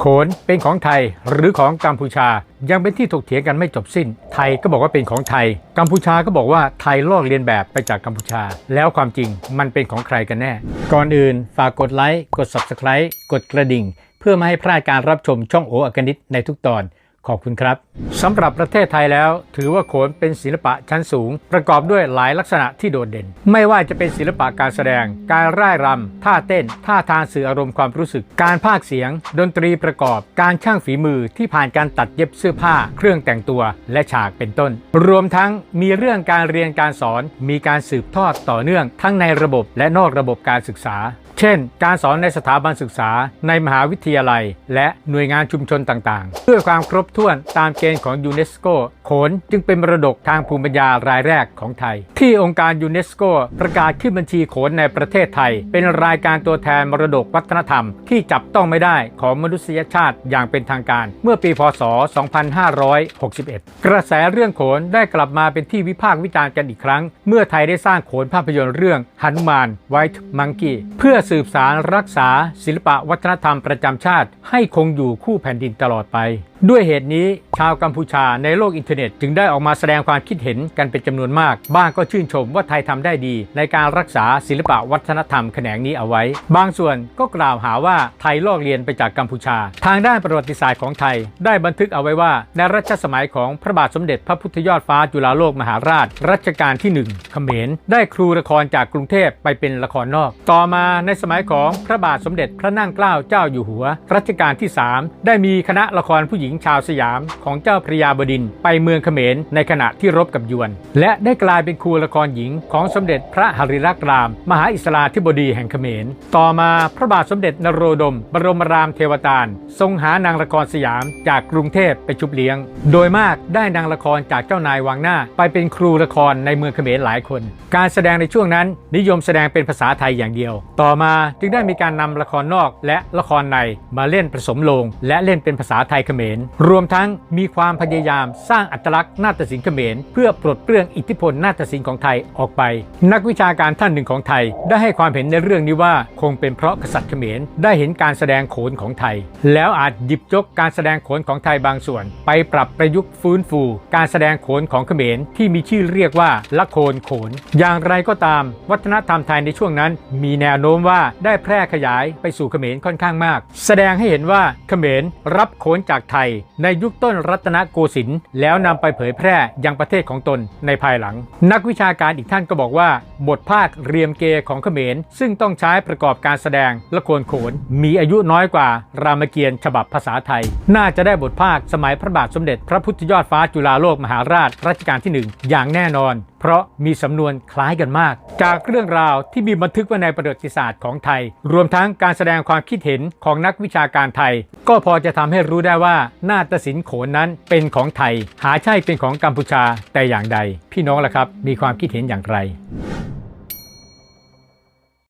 โขนเป็นของไทยหรือของกัมพูชา ยังเป็นที่ถกเถียงกันไม่จบสิ้น ไทยก็บอกว่าเป็นของไทย กัมพูชาก็บอกว่าไทยลอกเลียนแบบไปจากกัมพูชา แล้วความจริงมันเป็นของใครกันแน่ ก่อนอื่นฝากกดไลค์กด Subscribe กดกระดิ่ง เพื่อไม่ให้พลาดการรับชมช่องโออากนิตในทุกตอน ขอบคุณครับสำหรับประเทศไทยแล้ว ถือว่าโขนเป็นศิลปะชั้นสูง ประกอบด้วยหลายลักษณะที่โดดเด่น ไม่ว่าจะเป็นศิลปะการแสดง การร่ายรำท่าเต้น ท่าทางสื่ออารมณ์ความรู้สึก การพากย์เสียง ดนตรีประกอบ การช่างฝีมือที่ผ่านการตัดเย็บเสื้อผ้า เครื่องแต่งตัว และฉากเป็นต้น รวมทั้งมีเรื่องการเรียนการสอน มีการสืบทอดต่อเนื่อง ทั้งในระบบและนอกระบบการศึกษา เช่น การสอนในสถาบันศึกษาในมหาวิทยาลัย และหน่วยงานชุมชนต่างๆ เพื่อความครบถ้วนตามเกณฑ์ของยูเนสโกโขนจึงเป็นมรดกทางภูมิปัญญารายแรกของไทย ที่องค์การยูเนสโกประกาศขึ้นบัญชีโขนในประเทศไทย เป็นรายการตัวแทนมรดกวัฒนธรรม ที่จับต้องไม่ได้ของมนุษยชาติอย่างเป็นทางการ เมื่อปีพศ 2561 กระแสเรื่องโขนได้กลับมาเป็นที่วิพากษ์วิจารณ์กันอีกครั้ง เมื่อไทยได้สร้างโขนภาพยนตร์เรื่องหนุมานไวท์มังกี้เพื่อสืบสารรักษาศิลปะวัฒนธรรมประจำชาติ ให้คงอยู่คู่แผ่นดินตลอดไป ด้วยเหตุนี้ชาวกัมพูชาในโลกอินเทอร์เน็ต จึงได้ออกมาแสดงความคิดเห็นกันเป็นจำนวนมาก บ้างก็ชื่นชมว่าไทยทำได้ดี ในการรักษาศิลปะวัฒนธรรมแขนงนี้เอาไว้ บางส่วนก็กล่าวหาว่าไทยลอกเลียนไปจากกัมพูชา ทางด้านประวัติศาสตร์ของไทย ได้บันทึกเอาไว้ว่า ในรัชสมัยของพระบาทสมเด็จพระพุทธยอดฟ้าจุฬาโลกมหาราช รัชกาลที่1เขมรได้ครูละครจากกรุงเทพไปเป็นละครนอก ต่อมาในสมัยของพระบาทสมเด็จพระนั่งเกล้าเจ้าอยู่หัว รัชกาลที่ 3 ได้มีคณะละครผู้หญิงชาวสยามของเจ้าพระยาบดินไปเมืองเขมรในขณะที่รบกับยวน และได้กลายเป็นครูละครหญิงของสมเด็จพระหฤรักราม มหาอิสลาธิบดีแห่งเขมร ต่อมาพระบาทสมเด็จนโรดม บรมรามเทวตาล ทรงหานางละครสยามจากกรุงเทพไปชุบเลี้ยง โดยมากได้นางละครจากเจ้านายวังหน้า ไปเป็นครูละครในเมืองเขมรหลายคน การแสดงในช่วงนั้นนิยมแสดงเป็นภาษาไทยอย่างเดียว ต่อมาจึงได้มีการนำละครนอกและละครในมาเล่นผสมลง และเล่นเป็นภาษาไทยเขมร รวมทั้งมีความพยายามสร้างอัตลักษณ์นาฏศิลป์เขมร เพื่อปลดเปลื้องอิทธิพลนาฏศิลป์ของไทยออกไป นักวิชาการท่านหนึ่งของไทย ได้ให้ความเห็นในเรื่องนี้ว่าคงเป็นเพราะกษัตริย์เขมรได้เห็นการแสดงโขนของไทย แล้วอาจหยิบยกการแสดงโขนของไทยบางส่วน ไปปรับประยุกต์ฟื้นฟู การแสดงโขนของเขมรที่มีชื่อเรียกว่าละโคนโขน อย่างไรก็ตาม วัฒนธรรมไทยในช่วงนั้น มีแนวโน้มว่าได้แพร่ขยายไปสู่เขมรค่อนข้างมาก แสดงให้เห็นว่าเขมรรับโขนจากไทย ในยุคต้นรัตนโกสินทร์แล้วนำไปเผยแพร่ยังประเทศของตนในภายหลัง นักวิชาการอีกท่านก็บอกว่า บทภาคเรียมเกของเขมร ซึ่งต้องใช้ประกอบการแสดงละครโขน มีอายุน้อยกว่ารามเกียรติ์ฉบับภาษาไทย น่าจะได้บทภาคสมัยพระบาทสมเด็จ พระพุทธยอดฟ้าจุฬาโลกมหาราชรัชกาลที่หนึ่งอย่างแน่นอนเพราะมีสำนวนคล้ายกันมาก จากเรื่องราวที่มีบันทึกไว้ในประวัติศาสตร์ของไทย รวมทั้งการแสดงความคิดเห็นของนักวิชาการไทย ก็พอจะทำให้รู้ได้ว่านาฏศิลป์โขนนั้นเป็นของไทย หาใช่เป็นของกัมพูชาแต่อย่างใด พี่น้องล่ะครับ มีความคิดเห็นอย่างไร